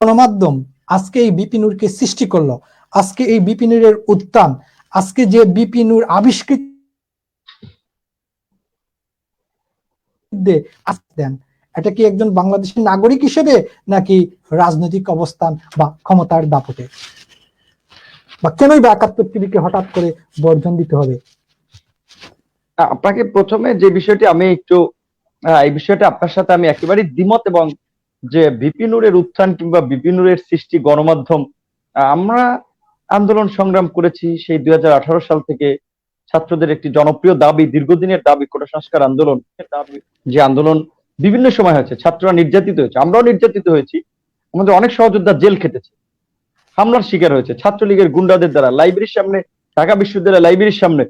গণমাধ্যম আজকে এই বিপিনুরকে সৃষ্টি করল। আজকে এই বিপিনুরের উত্থান, আজকে যে বিপিনুর আবিষ্কৃত দেন। এটা কি একজন বাংলাদেশের নাগরিক হিসেবে নাকি রাজনৈতিক অবস্থান বা ক্ষমতার দাপটে? বা কেনই বা একাত্তর টিভিকে হঠাৎ করে বর্জন দিতে হবে? আপনাকে প্রথমে যে বিষয়টি আমি একটু এই বিষয়টা আপনার সাথে আমি একেবারেই দ্বিমত এবং যে বিপিনুরের উত্থান কিংবা বিপিনুরের সৃষ্টি গণমাধ্যম আমরা আন্দোলন সংগ্রাম করেছি সেই দুই হাজার আঠারো সাল থেকে ছাত্রদের একটি জনপ্রিয় দাবি, দীর্ঘদিনের দাবি, কোটা সংস্কার আন্দোলন। যে আন্দোলন বিভিন্ন সময় হয়েছে, ছাত্ররা নির্যাতিত হয়েছে, আমরাও নির্যাতিত হয়েছি, আমাদের অনেক সহযোদ্ধা জেল খেটেছে, হামলার শিকার হয়েছে, ছাত্রলীগের গুন্ডাদের দ্বারা, লাইব্রেরির সামনে, ঢাকা বিশ্ববিদ্যালয় লাইব্রেরির সামনে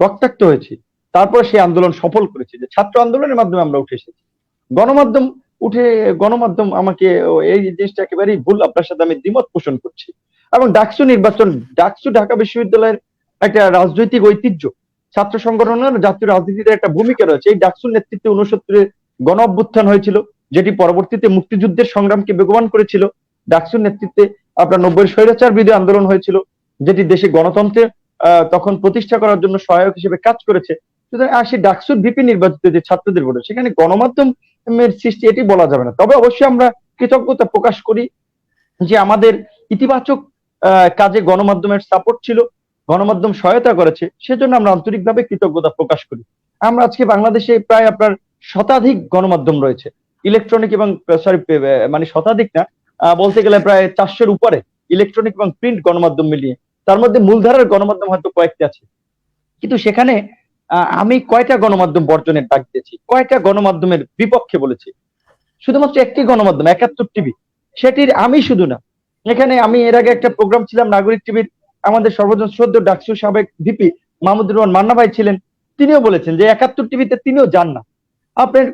রক্তাক্ত হয়েছি। তারপর সেই আন্দোলন সফল করেছি, যে ছাত্র আন্দোলনের মাধ্যমে আমরা উঠে এসেছি। গণমাধ্যম উঠে গণমাধ্যম আমাকে এই জিনিসটা একেবারেই ভুল, আপনার সাথে আমি দ্বিমত পোষণ করছি। এবং ডাকসু নির্বাচন, ডাকসু ঢাকা বিশ্ববিদ্যালয়ের একটা রাজনৈতিক ঐতিহ্য, ছাত্র সংগঠনের জাতীয় রাজনীতিতে একটা ভূমিকা রয়েছে। এই ডাকসুর নেতৃত্বে উনসত্তরে গণ অভ্যুত্থান হয়েছিল, যেটি পরবর্তীতে মুক্তিযুদ্ধের সংগ্রামকে বেগবান করেছিল। ডাকসুর নেতৃত্বে আপনার নব্বই স্বৈরাচার বিরোধী আন্দোলন হয়েছিল, যেটি দেশে গণতন্ত্রের তখন প্রতিষ্ঠা করার জন্য সহায়ক হিসেবে কাজ করেছে। সুতরাং আর সেই ডাকসুর ভিপি নির্বাচিত যে ছাত্রদের ভোটে, সেখানে গণমাধ্যমের সৃষ্টি এটি বলা যাবে না। তবে অবশ্যই আমরা কৃতজ্ঞতা প্রকাশ করি যে আমাদের ইতিবাচক কাজে গণমাধ্যমের সাপোর্ট ছিল, গণমাধ্যম সহায়তা করেছে, সেজন্য আমরা আন্তরিকভাবে কৃতজ্ঞতা প্রকাশ করি। আমরা আজকে বাংলাদেশে প্রায় আপনার শতাধিক গণমাধ্যম রয়েছে। ইলেকট্রনিক এবং সরি মানে শতাধিক না বলতে গেলে প্রায় চারশোর উপরে ইলেকট্রনিক এবং প্রিন্ট গণমাধ্যম মিলিয়ে। তার মধ্যে মূলধারার গণমাধ্যম হয়তো কয়েকটি আছে। কিন্তু সেখানে আমি কয়টা গণমাধ্যম বর্জনের ডাক দিয়েছি? কয়টা গণমাধ্যমের বিপক্ষে বলেছি? শুধুমাত্র একটি গণমাধ্যম, একাত্তর টিভি। সেটির আমি শুধু না। এখানে আমি এর আগে একটা প্রোগ্রাম ছিলাম, নাগরিক টিভির আমাদের সর্বজন শ্রদ্ধ ডাকসু সাবেক ভিপি মাহমুদুর রহমান মান্না ভাই ছিলেন। তিনিও বলেছেন যে একাত্তর টিভিতে তিনিও যান না। আপনার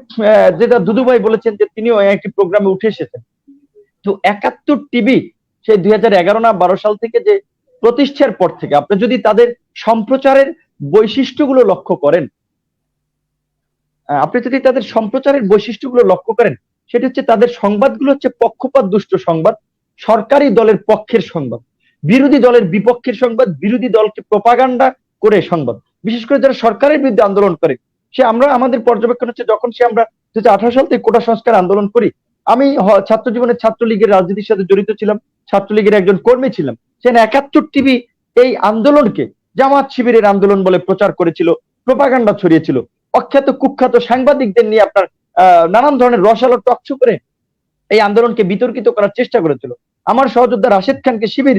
যেটা দুদু ভাই বলেছেন যে তিনিও একটি প্রোগ্রামে উঠে এসেছেন। তো একাত্তর টিভি সেই দুই হাজার এগারো না বারো সাল থেকে যে প্রতিষ্ঠার পর থেকে, আপনি যদি তাদের সম্প্রচারের বৈশিষ্ট্যগুলো লক্ষ্য করেন। আপনি যদি তাদের সম্প্রচারের বৈশিষ্ট্যগুলো লক্ষ্য করেন, সেটা হচ্ছে তাদের সংবাদগুলো হচ্ছে পক্ষপাত, দুষ্ট সংবাদ, সরকারি দলের পক্ষের সংবাদ, বিরোধী দলের বিপক্ষের সংবাদ, বিরোধী দলকে প্রপাগান্ডা করে সংবাদ। বিশেষ করে যারা সরকারের বিরুদ্ধে আন্দোলন করে, সে আমরা, আমাদের পর্যবেক্ষণ হচ্ছে যখন সে আমরা দু হাজার সাল থেকে কোটা সংস্কার আন্দোলন করি, আমি ছাত্র জীবনে ছাত্রলীগের রাজনীতির সাথে জড়িত ছিলাম, ছাত্রলীগের একজন কর্মী ছিলাম। সেখানে একাত্তর টিভি এই আন্দোলনকে জামাত শিবিরের আন্দোলন বলে প্রচার করেছিল, প্রপাগান্ডা ছড়িয়েছিল। অখ্যাত কুখ্যাত সাংবাদিকদের নিয়ে আপনার নানান ধরনের রসালো টকশো করে এই আন্দোলনকে বিতর্কিত করার চেষ্টা করেছিল। আমার সহযোদ্ধা রাশেদ খানকে শিবির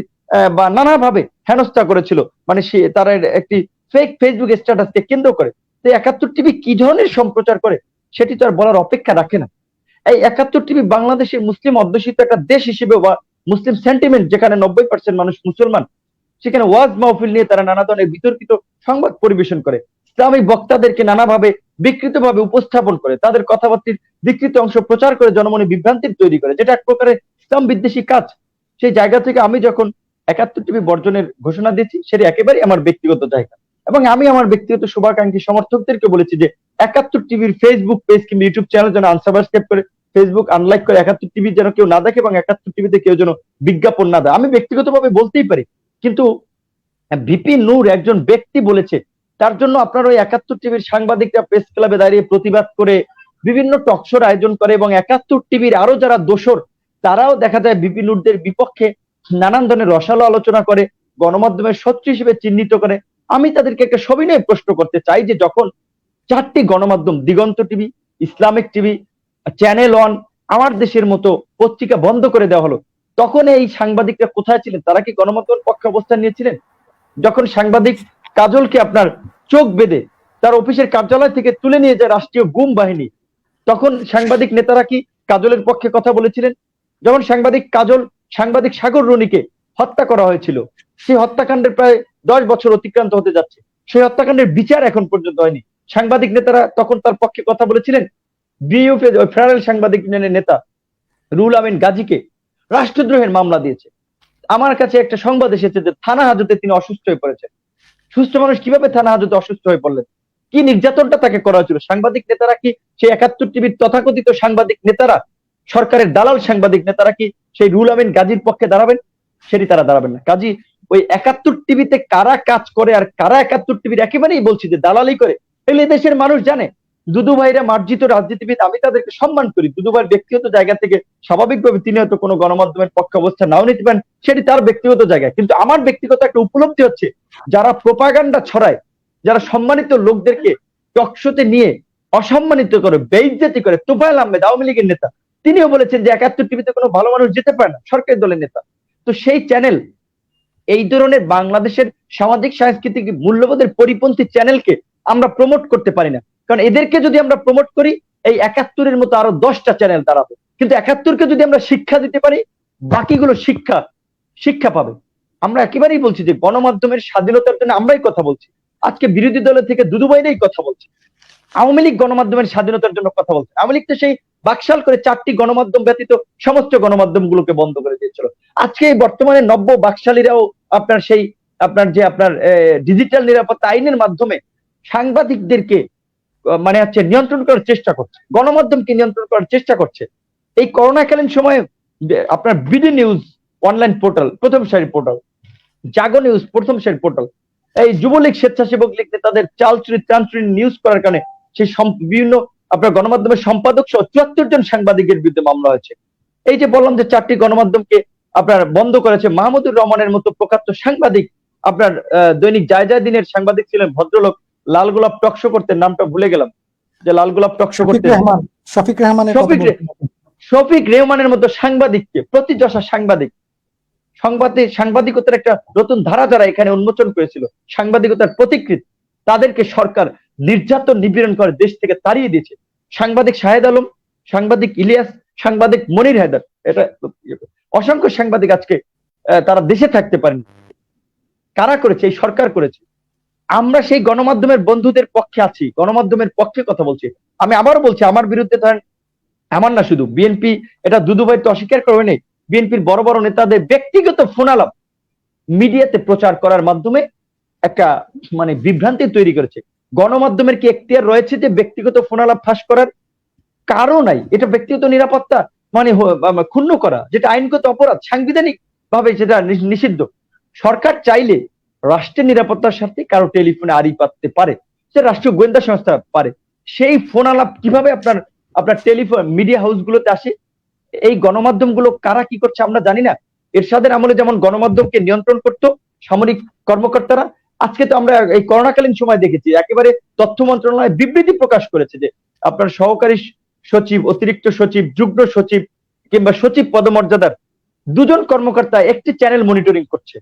বা নানাভাবে হেনস্থা করেছিল। মানে সে, তারা একটি ফেক ফেসবুক স্ট্যাটাসকে কেন্দ্র করে। তো একাত্তর টিভি কি ধরনের সম্প্রচার করে, সেটি তো আর বলার অপেক্ষা রাখে না। এই একাত্তর টিভি বাংলাদেশের মুসলিম অধ্যুষিত একটা দেশ হিসেবে বা মুসলিম সেন্টিমেন্ট যেখানে নব্বই পার্সেন্ট মানুষ মুসলমান সেখানে ওয়াজ মাহফিল নিয়ে তারা নানা ধরনের বিতর্কিত সংবাদ পরিবেশন করে। ইসলামিক বক্তাদেরকে নানাভাবে বিকৃতভাবে উপস্থাপন করে, তাদের কথাবার্তির বিকৃত অংশ প্রচার করে, জনমনে বিভ্রান্তির তৈরি করে, যেটা এক প্রকারের ইসলাম বিদ্বেষী কাজ। সেই জায়গা থেকে আমি যখন একাত্তর টিভি বর্জনের ঘোষণা দিয়েছি, সেটা একেবারে আমার ব্যক্তিগত জায়গা। এবং আমি আমার ব্যক্তিগত শুভাকাঙ্ক্ষী সমর্থকদেরকে বলেছি যে, একাত্তর টিভির ফেসবুক পেজ কিংবা ইউটিউব চ্যানেল যেন আনসাবস্ক্রাইব করে ফেসবুক আনলাইক করে, একাত্তর টিভি যেন কেউ না দেখে এবং একাত্তর টিভিতে কেউ যেন বিজ্ঞাপন না দেয়। আমি ব্যক্তিগতভাবে বলতেই পারি কিন্তু ভিপি নূর একজন ব্যক্তি বলেছে, তার জন্য আপনার ওই একাত্তর টিভির সাংবাদিকরা প্রেস ক্লাবে দাঁড়িয়ে প্রতিবাদ করে বিভিন্ন টকশোর আয়োজন করে এবং একাত্তর টিভির আরও যারা দোষর, তারাও দেখা যায় বিপি নূরদের বিপক্ষে নানান ধরনের রসালো আলোচনা করে, গণমাধ্যমের শত্রু হিসেবে চিহ্নিত করে। আমি তাদেরকে একটা সবিনয় প্রশ্ন করতে চাই যে যখন চারটি গণমাধ্যম, Diganta TV, Islamic TV channel one আমার দেশের মতো পত্রিকা বন্ধ করে দেওয়া হলো তখন এই সাংবাদিকরা কোথায় ছিলেন? তারা কি গণমাধ্যমের পক্ষে অবস্থান নিয়েছিলেন? যখন সাংবাদিক কাজলকে আপনার চোখ বেঁধে তার অফিসের কার্যালয় থেকে তুলে নিয়ে যায় রাষ্ট্রীয় গুম বাহিনী, তখন সাংবাদিক নেতারা কি কাজলের পক্ষে কথা বলেছিলেন? যখন সাংবাদিক কাজল, সাংবাদিক সাগর রনিকে হত্যা করা হয়েছিল, সেই হত্যাকাণ্ডের প্রায় দশ বছর অতিক্রান্ত হতে যাচ্ছে। সেই হত্যাকাণ্ডের বিচার এখন পর্যন্ত হয়নি। সাংবাদিক নেতারা তখন তার পক্ষে কথা বলেছিলেন। বিইউএফ ফেডারেল সাংবাদিক নেতা রুল আমিন গাজীকে রাষ্ট্রদ্রোহের মামলা দিয়েছে। আমার কাছে একটা সংবাদ এসেছে যে থানা হাজতে তিনি অসুস্থ হয়ে পড়েছেন। সুস্থ মানুষ কীভাবে থানা হাজতে অসুস্থ হয়ে পড়লেন? কি নির্যাতনটা তাকে করা হয়েছিল? সাংবাদিক নেতারা কি সেই একাত্তর টিভির তথাকথিত সাংবাদিক নেতারা, সরকারের দালাল সাংবাদিক নেতারা কি সেই রুল আমিন গাজীর পক্ষে দাঁড়াবেন? সেটি তারা দাঁড়াবেন না। কাজী, ওই একাত্তর টিভিতে কারা কাজ করে আর কারা একাত্তর টিভির একেবারেই বলছি যে দালালি করে এগুলো দেশের মানুষ জানে দুদু ভাইরা মার্জিত রাজনীতিবিদ, আমি তাদেরকে সম্মান করি। দুদু ভাইয়ের ব্যক্তিগত জায়গা থেকে স্বাভাবিকভাবে তিনি হয়তো কোনো গণমাধ্যমের পক্ষে অবস্থা নাও নিতে পারেন, সেটি তার ব্যক্তিগত জায়গা। কিন্তু আমার ব্যক্তিগত একটা উপলব্ধি হচ্ছে, যারা প্রোপাগান্ডা ছড়ায়, যারা সম্মানিত লোকদেরকে টকশোতে নিয়ে অসম্মানিত করে, বেইজ্জতি করে, তোফায়েল আহমেদ, আওয়ামী লীগের নেতা, তিনিও বলেছেন যে একাত্তর টিভিতে কোনো ভালো মানুষ যেতে পারে না, সরকারি দলের নেতা। তো সেই চ্যানেল এই ধরনের বাংলাদেশের সামাজিক, সাংস্কৃতিক মূল্যবোধের পরিপন্থী চ্যানেলকে আমরা প্রমোট করতে পারি না। কারণ এদেরকে যদি আমরা প্রমোট করি, এই একাত্তরের মতো আরও দশটা চ্যানেল দাঁড়াবে। কিন্তু একাত্তরকে যদি আমরা শিক্ষা দিতে পারি, বাকিগুলো শিক্ষা শিক্ষা পাবে। আমরা একেবারেই বলছি যে গণমাধ্যমের স্বাধীনতার জন্য আমরাই কথা বলছি। আজকে বিরোধী দলের থেকে দুদুবাইরাই কথা বলছি। আওয়ামী লীগ গণমাধ্যমের স্বাধীনতার জন্য কথা বলছে। আওয়ামী লীগ তো সেই বাকশাল করে চারটি গণমাধ্যম ব্যতীত সমস্ত গণমাধ্যম গুলোকে বন্ধ করে দিয়েছিল। আজকে এই বর্তমানে নব্য বাকশালীরাও আপনার সেই, আপনার যে আপনার ডিজিটাল নিরাপত্তা আইনের মাধ্যমে সাংবাদিকদেরকে মানে হচ্ছে নিয়ন্ত্রণ করার চেষ্টা করছে। গণমাধ্যমকে নিয়ন্ত্রণ করার চেষ্টা করছে। এই করোনাকালীন সময়ে আপনার বিডি নিউজ, অনলাইন পোর্টাল, প্রথম সারির পোর্টাল, জাগো নিউজ, প্রথম সারির পোর্টাল, এই যুবলীগ স্বেচ্ছাসেবক লীগ তাদের চাল চুরি, ত্রাণ চুরি নিউজ করার কারণে সেই বিভিন্ন আপনার গণমাধ্যমের সম্পাদক সহ চুয়াত্তর জন সাংবাদিকের বিরুদ্ধে মামলা হয়েছে। এই যে বললাম যে চারটি গণমাধ্যমকে আপনার বন্ধ করেছে মাহমুদুর রহমানের মতো প্রকাত্য সাংবাদিক, আপনার দৈনিক জায় জায় দিনের সাংবাদিক ছিলেন ভদ্রলোক লাল গোলাপ টকশো করতেন নামটা ভুলে গেলাম। যে লাল গোলাপ টকশো করতেন রহমান শফিক রহমানের শফিক। শফিক রেহমানের মতো সাংবাদিককে প্রতিযশা সাংবাদিক। সংবাদে সাংবাদিকতার একটা নতুন ধারা যারা এখানে উন্মোচন করেছিল সাংবাদিকতার প্রতিকৃত তাদেরকে সরকার নির্যাতন নিপীড়ন করে দেশ থেকে তাড়িয়ে দিয়েছে। সাংবাদিক শাহেদ আলম সাংবাদিক ইলিয়াস সাংবাদিক মনির হায়দার এটা অসংখ্য সাংবাদিক আজকে আহ, তারা দেশে থাকতে পারেন। কারা করেছে? এই সরকার করেছে। আমরা সেই গণমাধ্যমের বন্ধুদের পক্ষে আছি, গণমাধ্যমের পক্ষে কথা বলছি। আমি আবারও বলছি, আমার বিরুদ্ধে ধরেন আমার না শুধু, বিএনপি এটা দুদুভাই তো অস্বীকার করবে নেই বিএনপির বড় বড় নেতাদের ব্যক্তিগত ফোনালাপ মিডিয়াতে প্রচার করার মাধ্যমে একটা মানে বিভ্রান্তি তৈরি করেছে। গণমাধ্যমের কি এখতিয়ার রয়েছে যে ব্যক্তিগত ফোনালাপ ফাঁস করার কারও নাই? এটা ব্যক্তিগত নিরাপত্তা মানে ক্ষুণ্ণ করা, যেটা আইনগত অপরাধ সাংবিধানিক ভাবে সেটা নিষিদ্ধ। সরকার চাইলে রাষ্ট্রের নিরাপত্তার স্বার্থে কারও টেলিফোনে আড়ি পাততে পারে, সে রাষ্ট্রীয় গোয়েন্দা সংস্থা পারে, সেই ফোন আলাপ কীভাবে আপনার আপনার টেলিফোন, মিডিয়া হাউস গুলোতে আসে? এই গণমাধ্যমগুলো কারা কি করছে আমরা জানি না। এরশাদের আমলে যেমন গণমাধ্যমকে নিয়ন্ত্রণ করত সামরিক কর্মকর্তারা, আজকে তো আমরা এই করোনাকালীন সময় দেখেছি, একেবারে তথ্য মন্ত্রণালয় বিবৃতি প্রকাশ করেছে যে আপনার সহকারী সচিব, অতিরিক্ত সচিব, যুগ্ম সচিব কিংবা সচিব পদমর্যাদার দুজন কর্মকর্তা একটি চ্যানেল মনিটরিং করছে।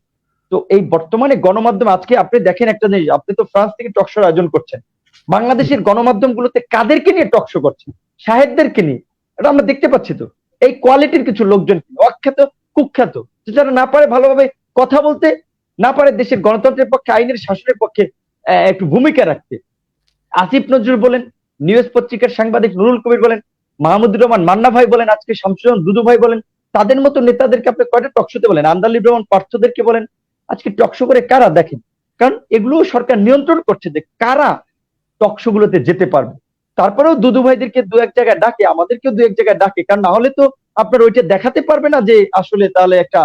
তো এই বর্তমানে গণমাধ্যম, আজকে আপনি দেখেন একটা জিনিস, আপনি তো ফ্রান্স থেকে টকশোর আয়োজন করছেন। বাংলাদেশের গণমাধ্যম গুলোতে কাদেরকে নিয়ে টকশো করছে সাহেবদেরকে নিয়ে। এটা আমরা দেখতে পাচ্ছি তো। এই কোয়ালিটির কিছু লোকজন অখ্যাত, কুখ্যাত। যারা না পারে ভালোভাবে কথা বলতে, না পারে দেশের গণতন্ত্রের পক্ষে, আইনের শাসনের পক্ষে একটু ভূমিকা রাখতে। আসিফ নজরুল বলেন, নিউজ পত্রিকার সাংবাদিক নুরুল কবির বলেন, মাহমুদুর রহমান মান্না ভাই বলেন, আজকে শামসুজন দুদু ভাই বলেন, তাদের মতো নেতাদেরকে আপনি কয়টা টকশোতে বলেন? আন্দালিব রহমান পার্থদেরকে বলেন আজকে টকশো করে কারা দেখেন? কারণ এগুলো সরকার নিয়ন্ত্রণ করছে যে কারা টকশো গুলোতে যেতে পারবে। তারপরেও দুদু ভাইদেরকে দু এক জায়গায় ডাকে, আমাদেরকেও দু এক জায়গায় ডাকে। কারণ না হলে তো আপনার ওইটা দেখাতে পারবে না যে আসলে তাহলে একটা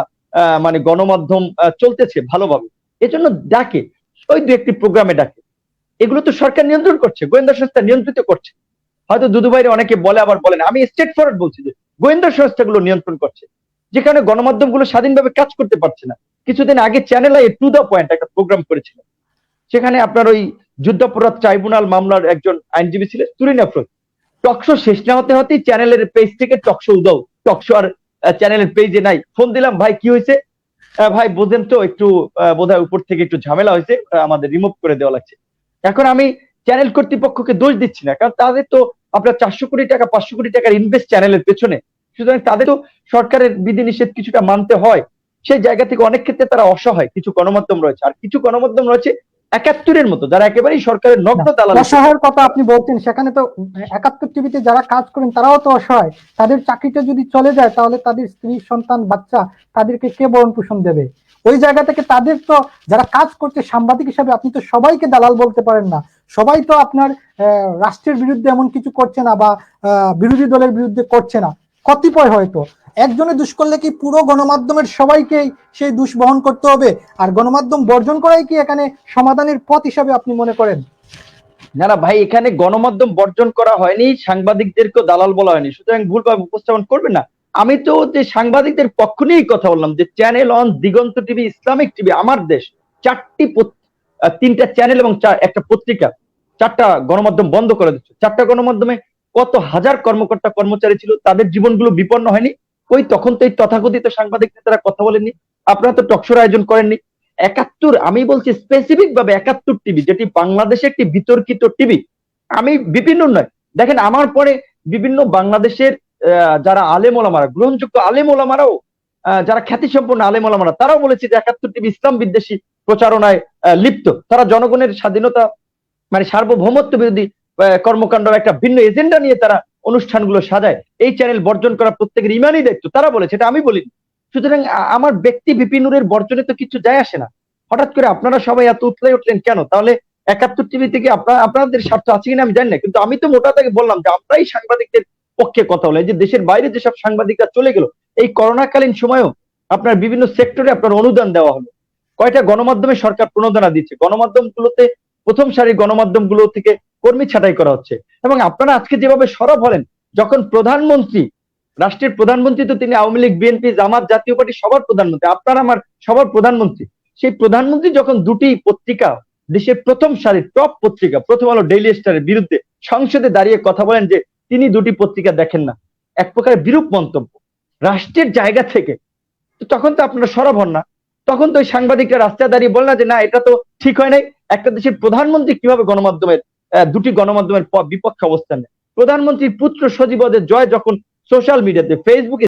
মানে গণমাধ্যম চলতেছে ভালোভাবে। এজন্য ডাকে। ওই দু একটি প্রোগ্রামে ডাকে। এগুলো তো সরকার নিয়ন্ত্রণ করছে, গোয়েন্দা সংস্থা নিয়ন্ত্রিত করছে। হয়তো দুদু ভাইরে অনেকে বলে, আবার বলেন আমি স্টেট ফরওয়ার্ড বলছি যে গোয়েন্দা সংস্থাগুলো নিয়ন্ত্রণ করছে। যেখানে গণমাধ্যমগুলো স্বাধীনভাবে কাজ করতে পারছে না। কিছুদিন আগে channel I to the point একটা প্রোগ্রাম করেছিল সেখানে আপনার ওই যুদ্ধাপরাধ ট্রাইব্যুনাল মামলার একজন আইনজীবী ছিলেন তুরিন আফরোজ। টকশো শেষ না হতে হতেই চ্যানেলের পেজ থেকে টকশো উদাও টকশো আর চ্যানেলের পেজে নাই। ফোন দিলাম, ভাই, কি হয়েছে? ভাই, বোঝেন তো, একটু বোধহয় উপর থেকে একটু ঝামেলা হয়েছে আমাদের রিমুভ করে দেওয়া লাগছে। এখন আমি চ্যানেল কর্তৃপক্ষকে দোষ দিচ্ছি না, কারণ তাদের তো আপনার চারশো কোটি টাকা, পাঁচশো কোটি টাকার ইনভেস্ট চ্যানেলের পেছনে। সুতরাং তাদের তো সরকারের বিধিনিষেধ কিছুটা মানতে হয়। সেই জায়গা থেকে অনেক ক্ষেত্রে তারা অসহায় কিছু গণমাধ্যম রয়েছে। আর কিছু গণমাধ্যম রয়েছে একাত্তরের মতো যারা একেবারেই সরকারের নগ্ন দালাল। অসহায়ের কথা আপনি বলছেন সেখানে তো একাত্তর টিভিতে যারা কাজ করেন তারাও তো অসহায়। তাদের চাকরিটা যদি চলে যায় তাহলে তাদের স্ত্রী সন্তান বাচ্চা তাদেরকে কে বরণ পোষণ দেবে? ওই জায়গা থেকে তাদের তো যারা কাজ করছে সাংবাদিক হিসাবে আপনি তো সবাইকে দালাল বলতে পারেন না। সবাই তো আপনার আহ, রাষ্ট্রের বিরুদ্ধে এমন কিছু করছে না বা আহ, বিরোধী দলের বিরুদ্ধে করছে না। কতিপয় হয়তো। একজনে দুষ করলে কি পুরো গণমাধ্যমের সবাইকেই সেই দুষ বহন করতে হবে? আর গণমাধ্যম বর্জন করাই কি এখানে সমাধানের পথ হিসাবে আপনি মনে করেন? না না, ভাই, এখানে গণমাধ্যম বর্জন করা হয়নি সাংবাদিকদেরকে দালাল বলা হয়নি। সুতরাং ভুলভাবে উপস্থাপন করবে না। আমি তো যে সাংবাদিকদের পক্ষ নিয়েই কথা বললাম, যে channel one Diganta TV, Islamic TV, Amar Desh, চারটি তিনটা চ্যানেল এবং একটা পত্রিকা, চারটা গণমাধ্যম বন্ধ করে দিচ্ছে। চারটা গণমাধ্যমে কত হাজার কর্মকর্তা, কর্মচারী ছিল, তাদের জীবনগুলো বিপন্ন হয়নি। ওই তখন তো এই তথাকথিত সাংবাদিকদের তারা কথা বলেননি। আপনারা তো টকশোর আয়োজন করেননি। একাত্তর আমি বলছি স্পেসিফিক ভাবে একাত্তর টিভি যেটি বাংলাদেশের একটি বিতর্কিত টিভি আমি বিভিন্ন নয়। দেখেন আমার পরে বিভিন্ন বাংলাদেশের যারা আলেম ওলামারা গ্রহণযোগ্য আলেম ওলামারাও আহ, যারা খ্যাতিসম্পন্ন আলেম ওলামারা তারাও বলেছে যে একাত্তর টিভি ইসলাম বিদ্বেষী প্রচারণায় লিপ্ত। তারা জনগণের স্বাধীনতা মানে সার্বভৌমত্ব বিরোধী কর্মকাণ্ড একটা ভিন্ন এজেন্ডা নিয়ে তারা অনুষ্ঠানগুলো সাজায়, এই চ্যানেল বর্জন করা প্রত্যেকের ইমানই দায়িত্ব, তারা বলেছে এটা আমি বলিনি। সুতরাং আমার ব্যক্তি বিপিনুরের বর্জনে তো কিছু যায় আসে না। হঠাৎ করে আপনারা সবাই এত উতলে উঠলেন কেন? তাহলে একাত্তর টিভি থেকে আপনার আপনাদের স্বার্থ আছে কিনা আমি জানি না, কিন্তু আমি তো মোটা থেকে বললাম যে, আমরাই সাংবাদিকদের পক্ষে কথা বলে যে দেশের বাইরে যেসব সাংবাদিকরা চলে গেল, এই করোনাকালীন সময়ও আপনার বিভিন্ন সেক্টরে আপনার অনুদান দেওয়া হলো। কয়টা গণমাধ্যমে সরকার প্রণোদনা দিচ্ছে? গণমাধ্যমগুলোতে, প্রথম সারির গণমাধ্যমগুলো থেকে কর্মী ছাঁটাই করা হচ্ছে। এবং আপনারা আজকে যেভাবে সরব হলেন, যখন প্রধানমন্ত্রী, রাষ্ট্রের প্রধানমন্ত্রী তো তিনি আওয়ামী লীগ, বিএনপি, জামাত জাতীয় পার্টি সবার প্রধানমন্ত্রী, আপনার আমার সবার প্রধানমন্ত্রী। সেই প্রধানমন্ত্রী যখন দুটি পত্রিকা, দেশের প্রথম সারির টপ পত্রিকা, প্রথম আলো ডেইলি স্টারের বিরুদ্ধে সংসদে দাঁড়িয়ে কথা বলেন যে, তিনি দুটি পত্রিকা দেখেন না। এক প্রকার বিরূপ মন্তব্য। রাষ্ট্রের জায়গা থেকে তখন তো আপনারা সরব হন না। তখন তো ওই সাংবাদিকরা রাস্তায় দাঁড়িয়ে বল না যে, না, এটা তো ঠিক হয় নাই। একটা দেশের প্রধানমন্ত্রী কীভাবে গণমাধ্যমের দুটি গণমাধ্যমের বিপক্ষে অবস্থান নেয়। প্রধানমন্ত্রীর পুত্র সজীবদের জয় যখন সোশ্যাল মিডিয়াতে ফেসবুকে